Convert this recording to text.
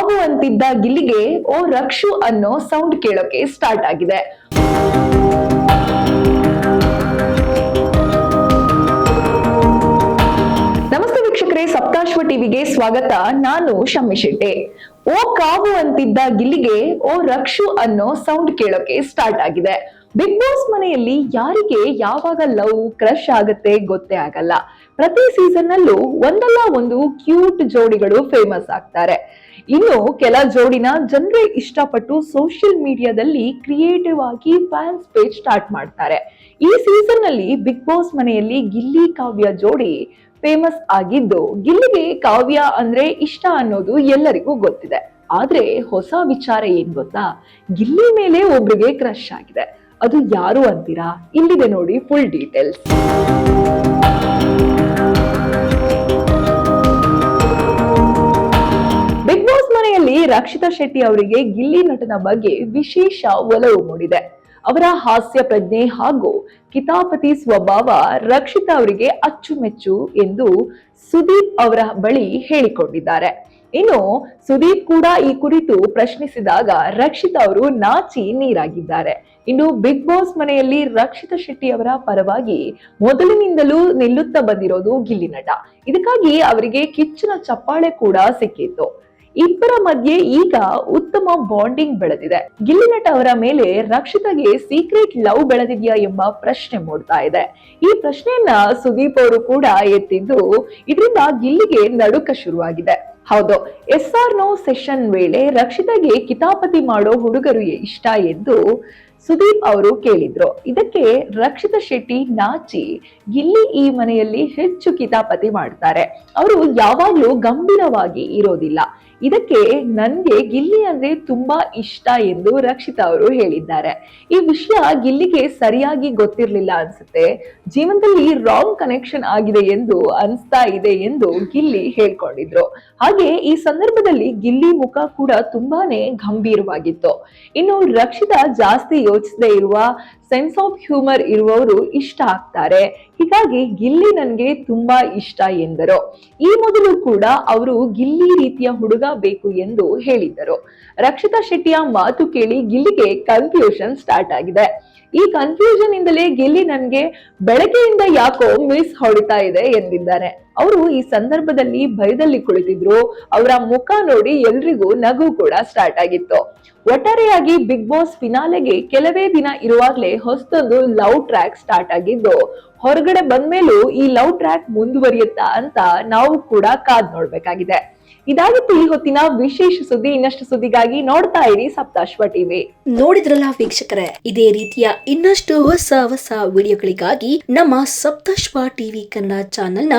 ಕಾವು ಅಂತಿದ್ದ ಗಿಲ್ಲಿಗೆ ಓ ರಕ್ಷು ಅನ್ನೋ ಸೌಂಡ್ ಕೇಳೋಕೆ ಸ್ಟಾರ್ಟ್ ಆಗಿದೆ. ನಮಸ್ತೆ ವೀಕ್ಷಕರೇ, ಸಪ್ತಾಶ್ವ ಟಿವಿಗೆ ಸ್ವಾಗತ. ನಾನು ಶಮ್ಮಿ ಶೆಟ್ಟಿ. ಓ ಕಾವು ಅಂತಿದ್ದ ಗಿಲ್ಲಿಗೆ ಓ ರಕ್ಷು ಅನ್ನೋ ಸೌಂಡ್ ಕೇಳೋಕೆ ಸ್ಟಾರ್ಟ್ ಆಗಿದೆ. ಬಿಗ್ ಬಾಸ್ ಮನೆಯಲ್ಲಿ ಯಾರಿಗೆ ಯಾವಾಗ ಲವ್ ಕ್ರಶ್ ಆಗತ್ತೆ ಗೊತ್ತೇ ಆಗಲ್ಲ. ಪ್ರತಿ ಸೀಸನ್ ನಲ್ಲೂ ಒಂದಲ್ಲ ಒಂದು ಕ್ಯೂಟ್ ಜೋಡಿಗಳು ಫೇಮಸ್ ಆಗ್ತಾರೆ. ಇನ್ನು ಕೆಲ ಜೋಡಿನ ಜನರೇ ಇಷ್ಟಪಟ್ಟು ಸೋಷಿಯಲ್ ಮೀಡಿಯಾದಲ್ಲಿ ಕ್ರಿಯೇಟಿವ್ ಆಗಿ ಫ್ಯಾನ್ಸ್ ಪೇಜ್ ಸ್ಟಾರ್ಟ್ ಮಾಡ್ತಾರೆ. ಈ ಸೀಸನ್ನಲ್ಲಿ ಬಿಗ್ ಬಾಸ್ ಮನೆಯಲ್ಲಿ ಗಿಲ್ಲಿ ಕಾವ್ಯ ಜೋಡಿ ಫೇಮಸ್ ಆಗಿದ್ದು, ಗಿಲ್ಲಿಗೆ ಕಾವ್ಯ ಅಂದ್ರೆ ಇಷ್ಟ ಅನ್ನೋದು ಎಲ್ಲರಿಗೂ ಗೊತ್ತಿದೆ. ಆದ್ರೆ ಹೊಸ ವಿಚಾರ ಏನ್ ಗೊತ್ತಾ? ಗಿಲ್ಲಿ ಮೇಲೆ ಒಬ್ರಿಗೆ ಕ್ರಶ್ ಆಗಿದೆ. ಅದು ಯಾರು ಅಂತೀರಾ? ಇಲ್ಲಿದೆ ನೋಡಿ ಫುಲ್ ಡೀಟೇಲ್ಸ್ ರಕ್ಷಿತಾ ಶೆಟ್ಟಿ ಅವರಿಗೆ ಗಿಲ್ಲಿ ನಟನ ಬಗ್ಗೆ ವಿಶೇಷ ಒಲವು ಮೂಡಿದೆ. ಅವರ ಹಾಸ್ಯ ಪ್ರಜ್ಞೆ ಹಾಗೂ ಕಿತಾಪತಿ ಸ್ವಭಾವ ರಕ್ಷಿತಾ ಅವರಿಗೆ ಅಚ್ಚುಮೆಚ್ಚು ಎಂದು ಸುದೀಪ್ ಅವರ ಬಳಿ ಹೇಳಿಕೊಂಡಿದ್ದಾರೆ. ಇನ್ನು ಸುದೀಪ್ ಕೂಡ ಈ ಕುರಿತು ಪ್ರಶ್ನಿಸಿದಾಗ ರಕ್ಷಿತಾ ಅವರು ನಾಚಿ ನೀರಾಗಿದ್ದಾರೆ. ಇನ್ನು ಬಿಗ್ ಬಾಸ್ ಮನೆಯಲ್ಲಿ ರಕ್ಷಿತಾ ಶೆಟ್ಟಿ ಅವರ ಪರವಾಗಿ ಮೊದಲಿನಿಂದಲೂ ನಿಲ್ಲುತ್ತಾ ಬಂದಿರೋದು ಗಿಲ್ಲಿ ನಟ. ಇದಕ್ಕಾಗಿ ಅವರಿಗೆ ಕಿಚ್ಚಿನ ಚಪ್ಪಾಳೆ ಕೂಡ ಸಿಕ್ಕಿತ್ತು. ಇಬ್ಬರ ಮಧ್ಯೆ ಈಗ ಉತ್ತಮ ಬಾಂಡಿಂಗ್ ಬೆಳೆದಿದೆ. ಗಿಲ್ಲಿನಟ್ ಅವರ ಮೇಲೆ ರಕ್ಷಿತಗೆ ಸೀಕ್ರೆಟ್ ಲವ್ ಬೆಳೆದಿದೆಯಾ ಎಂಬ ಪ್ರಶ್ನೆ ಮೂಡ್ತಾ ಇದೆ. ಈ ಪ್ರಶ್ನೆಯನ್ನ ಸುದೀಪ್ ಅವರು ಕೂಡ ಎತ್ತಿದ್ದು ಇದರಿಂದ ಗಿಲ್ಲಿಗೆ ನಡುಕ ಶುರುವಾಗಿದೆ. ಹೌದು ಎಸ್ ಆರ್ ನೋ ಸೆಷನ್ ವೇಳೆ ರಕ್ಷಿತಗೆ ಕಿತಾಪತಿ ಮಾಡೋ ಹುಡುಗರು ಇಷ್ಟ ಎಂದು ಸುದೀಪ್ ಅವರು ಕೇಳಿದ್ರು. ಇದಕ್ಕೆ ರಕ್ಷಿತ ಶೆಟ್ಟಿ ನಾಚಿ ಗಿಲ್ಲಿ ಈ ಮನೆಯಲ್ಲಿ ಹೆಚ್ಚು ಕಿತಾಪತಿ ಮಾಡ್ತಾರೆ. ಅವರು ಯಾವಾಗ್ಲೂ ಗಂಭೀರವಾಗಿ ಇರೋದಿಲ್ಲ. ಇದಕ್ಕೆ ನನ್ಗೆ ಗಿಲ್ಲಿ ಅಂದ್ರೆ ತುಂಬಾ ಇಷ್ಟ ಎಂದು ರಕ್ಷಿತಾ ಅವರು ಹೇಳಿದ್ದಾರೆ. ಈ ವಿಷಯ ಗಿಲ್ಲಿಗೆ ಸರಿಯಾಗಿ ಗೊತ್ತಿರ್ಲಿಲ್ಲ ಅನ್ಸುತ್ತೆ. ಜೀವನದಲ್ಲಿ ರಾಂಗ್ ಕನೆಕ್ಷನ್ ಆಗಿದೆ ಎಂದು ಅನ್ಸ್ತಾ ಇದೆ ಎಂದು ಗಿಲ್ಲಿ ಹೇಳ್ಕೊಂಡಿದ್ರು. ಹಾಗೆ ಈ ಸಂದರ್ಭದಲ್ಲಿ ಗಿಲ್ಲಿ ಮುಖ ಕೂಡ ತುಂಬಾನೇ ಗಂಭೀರವಾಗಿತ್ತು. ಇನ್ನು ರಕ್ಷಿತಾ ಜಾಸ್ತಿ ಯೋಚಿಸದೇ ಇರುವ ಸೆನ್ಸ್ ಆಫ್ ಹ್ಯೂಮರ್ ಇರುವವರು ಇಷ್ಟ ಆಗ್ತಾರೆ. ಹೀಗಾಗಿ ಗಿಲ್ಲಿ ನನ್ಗೆ ತುಂಬಾ ಇಷ್ಟ ಎಂದರು. ಈ ಮೊದಲು ಕೂಡ ಅವರು ಗಿಲ್ಲಿ ರೀತಿಯ ಹುಡುಗ ಬೇಕು ಎಂದು ಹೇಳಿದ್ದರು. ರಕ್ಷಿತಾ ಶೆಟ್ಟಿಯ ಮಾತು ಕೇಳಿ ಗಿಲ್ಲಿಗೆ ಕನ್ಫ್ಯೂಷನ್ ಸ್ಟಾರ್ಟ್ ಆಗಿದೆ. ಈ ಕನ್ಫ್ಯೂಷನ್ ಇಂದಲೇ ಗಿಲ್ಲಿ ನನ್ಗೆ ಬೆಳಗ್ಗೆಯಿಂದ ಯಾಕೋ ಮಿಸ್ ಹೊಡಿತಾ ಇದೆ ಎಂದಿದ್ದಾರೆ. ಅವರು ಈ ಸಂದರ್ಭದಲ್ಲಿ ಭಯದಲ್ಲಿ ಕುಳಿತಿದ್ರು. ಅವರ ಮುಖ ನೋಡಿ ಎಲ್ರಿಗೂ ನಗು ಕೂಡ ಸ್ಟಾರ್ಟ್ ಆಗಿತ್ತು. ಒಟ್ಟಾರೆಯಾಗಿ ಬಿಗ್ ಬಾಸ್ ಫಿನಾಲೆಗೆ ಕೆಲವೇ ದಿನ ಇರುವಾಗಲೇ ಹೊಸದೊಂದು ಲವ್ ಟ್ರ್ಯಾಕ್ ಸ್ಟಾರ್ಟ್ ಆಗಿದ್ದು, ಹೊರಗಡೆ ಬಂದ್ಮೇಲೂ ಈ ಲವ್ ಟ್ರ್ಯಾಕ್ ಮುಂದುವರಿಯುತ್ತಾ ಅಂತ ನಾವು ಕೂಡ ಕಾದ್ ನೋಡ್ಬೇಕಾಗಿದೆ. ಇದಾಗಿತ್ತು ಈ ಹೊತ್ತಿನ ವಿಶೇಷ ಸುದ್ದಿ ಇನ್ನಷ್ಟು ಸುದ್ದಿಗಾಗಿ ನೋಡ್ತಾ ಇರಿ ಸಪ್ತಾಶ್ವ ಟಿವಿ ನೋಡಿದ್ರಲ್ಲ ವೀಕ್ಷಕರೇ, ಇದೇ ರೀತಿಯ ಇನ್ನಷ್ಟು ಹೊಸ ಹೊಸ ವಿಡಿಯೋಗಳಿಗಾಗಿ ನಮ್ಮ ಸಪ್ತಶ್ವ ಟಿವಿ ಕನ್ನಡ ಚಾನೆಲ್ನ